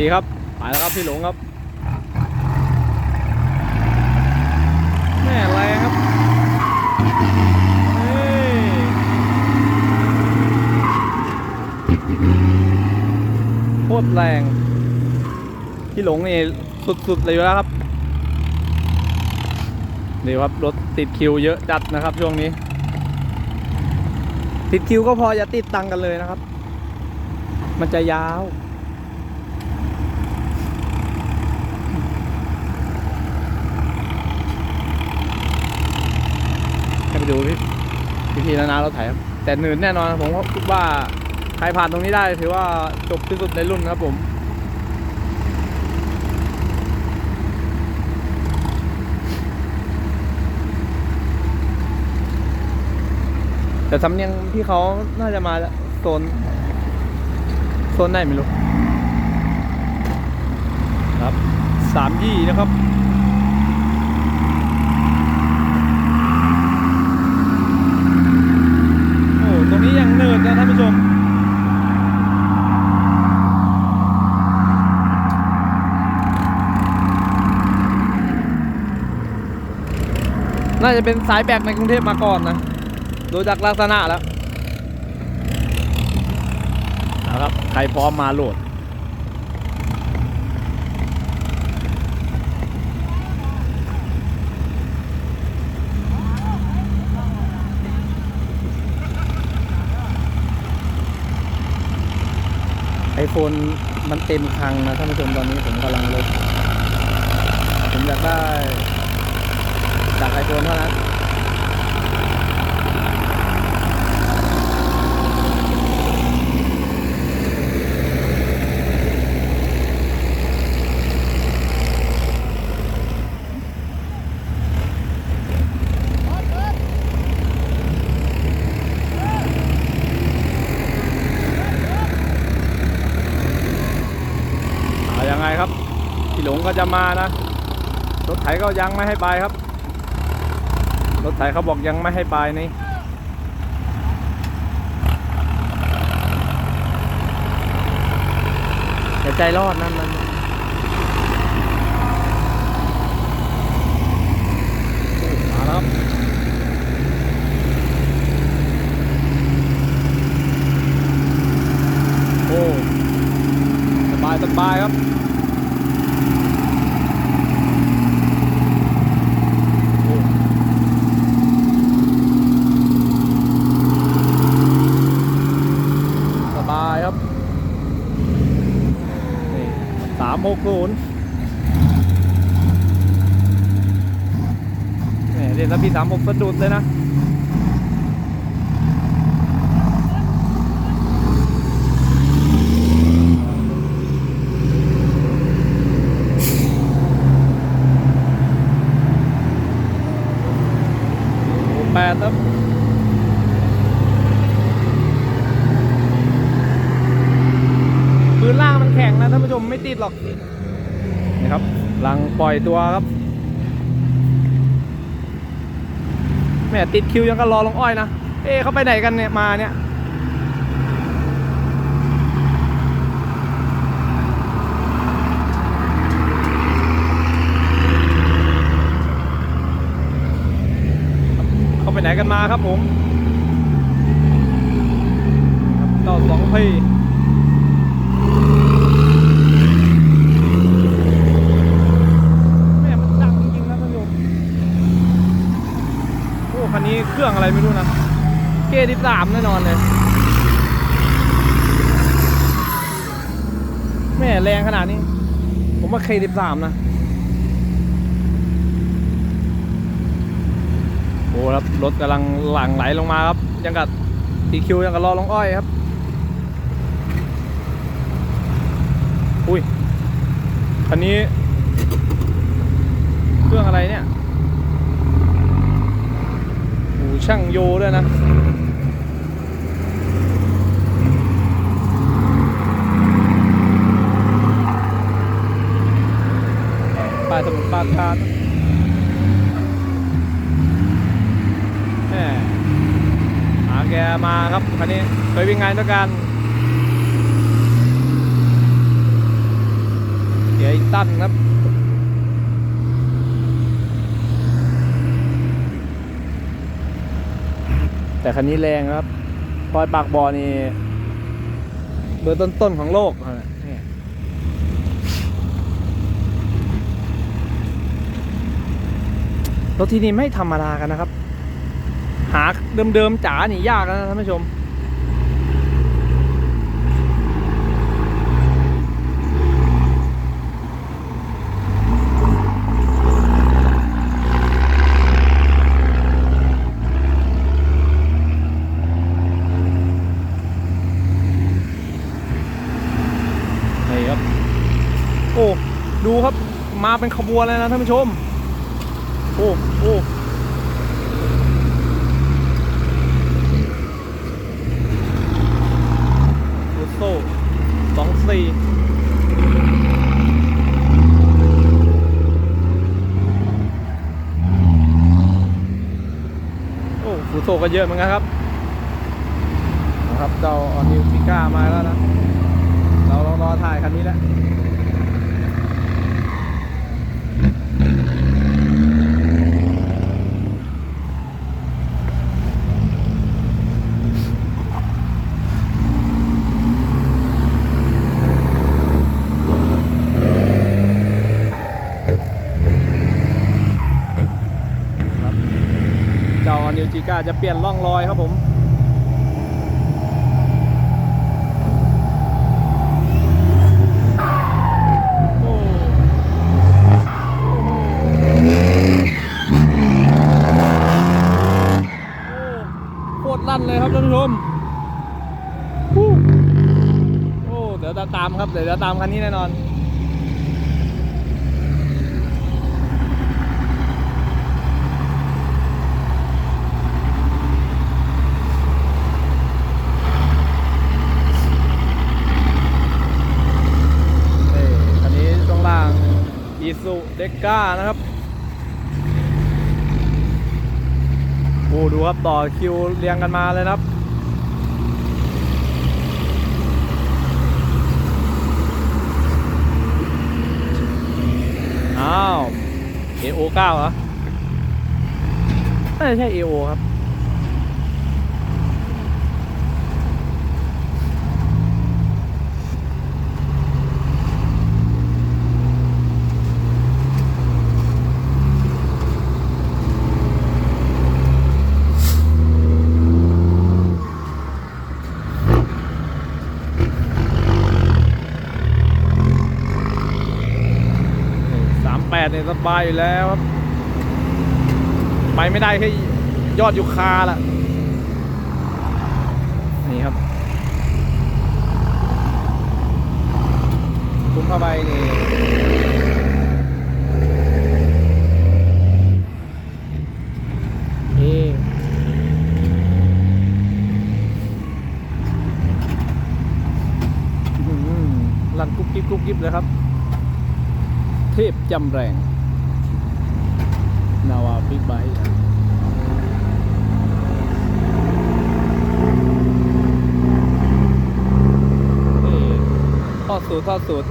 ดีครับไปแล้วครับพี่หลงครับแม่แรงครับโคตรแรงพี่หลงนี่สุดๆเลยอยู่แล้วครับเดี๋ยครับรถติดคิวเยอะจัดนะครับช่วงนี้ ติดคิวก็พออย่าติดตังกันเลยนะครับ มันจะยาว ไปดูพี่พี่พีนานาเราถ่ายครับแต่หนืดแน่นอนผมคิดว่าใครผ่านตรงนี้ได้ถือว่าจบที่สุดในรุ่นครับผมแต่สำเนียงพี่เขาน่าจะมาโซนโซนไหนไม่รู้ครับสามยี่นะครับ โอ้ ตรงนี้ยังเนิร์ ดนะท่านผู้ชม น่าจะเป็นสายแบกในกรุงเทพมาก่อนนะดูจากลักษณะแล้วนะครับ ใครพร้อมมาโหลด ไอโฟนมันเต็มคังนะท่านผู้ชมตอนนี้ผมกำลังลดผมอยากได้จากไอโฟนเท่านั้น ไงครับพี่หลงก็จะมานะ รถไถก็ยังไม่ให้ไปครับ รถไถเขาบอกยังไม่ให้ไปนี่อย่าใจรอดนั่นมันมาแล้วครับโอ้ สบายสบายครับ โอ้สบายครับ นี่สามห กศูนย์แหมเล่นแล้วพี่สามหกสะดุดเลยนะ โอ้แปดครับพื้นล่างมันแข็งนะท่านผู้ชมไม่ติดหรอก นี่ ครับ หลังปล่อยตัวครับ แม่ติดคิวยังก็รอลงอ้อยนะ เอ๊เขาไปไหนกันเนี่ยมาเนี่ยเขาไปไหนกันมาครับผมครับเจ้าสองพี่แม่มันดังจริงๆนะท่านผู้ชมโอ้คันนี้ เครื่องอะไรไม่รู้นะเกดิสามแน่นอนเลยแม่แรงขนาดนี้ ผมว่าเคดิสามนะโอ้ครับรถกำลังหลั่งไหลลงมาครับ ยังกับตีคิวยังกับรอลงอ้อยครับอุ้ยคันนี้ เครื่องอะไรเนี่ย อ้ช่างโยด้วยนะป้ายสมุดปาการแหมหาแกมาครับคันนี้เคยวิ่งงานด้วยกันตันครับ แต่คันนี้แรงครับปอยปากบอนี่เบอร์ต้นๆของโลกนะเนี่ยรถที่นี่ไม่ธรรมดากันนะครับ หาเดิมๆจ๋านี่ยากนะท่านผู้ชม นี่ครับ โอ้ ดูครับ มา เป็นขบวนเลยนะท่านผู้ชม โอ้โอ้โอโซ่สองสี่โอ้ฟูโซก็เยอะเหมือนกันครับนะครับเจ้าออนิวปิก้ามาแล้วนะ เรารอรอถ่ายคันนี้แหละครับเจ้านิวจิ ก้าจะเปลี่ยนร่องรอยครับผมโคตรลั่นเลยครับท่านผู้ชมโอ้เดี๋ยวจะตามครับเดี๋ยวจะตามคันนี้แน่นอนคันนี้ช่วงล่างอีซู เด็กก้านะครับ โอ้ดูครับต่อคิวเรียงกันมาเลยนะครับอ้าว AO9 เหรอน่าจะใช่ AO ครับ เนี่ยสบายอยู่แล้วครับไปไม่ได้แค่ยอดยูคาล่ะ นี่ครับคุ้มเข้าไปนี่ลั่นกุ๊บกิ๊บกุ๊บกิ๊บเลยครับ เทพจำแรง นาวาบิ๊กไบค์นี่ทอดสูตรทอดสูตร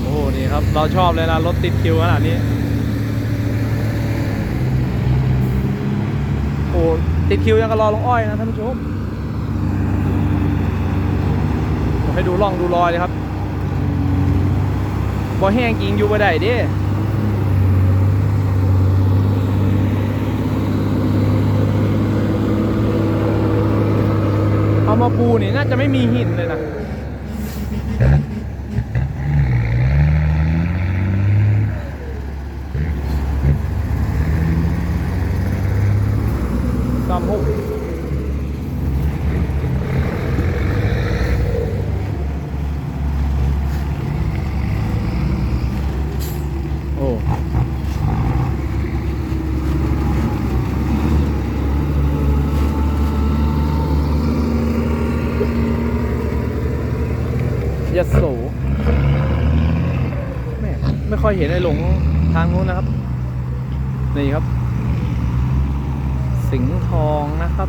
โอ้โหนี่ครับ เราชอบเลยนะ รถติดคิวขนาดนี้ โอ้ติดคิวยังก็รอลงอ้อยนะท่านผู้ชม ผมให้ ดูร่องดูรอยเลยครับบ่แห้งกิงอยู่บ่ได้เด้เอามาปูนี่น่าจะไม่มีหินเลยนะ เห็นไอ้หลงทางนู้นนะครับ นี่ครับ สิงทองนะครับ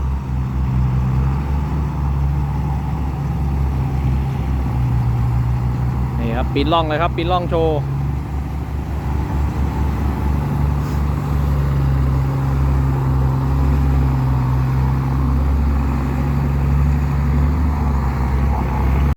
นี่ครับปีนล่องเลยครับปีนล่องโชว์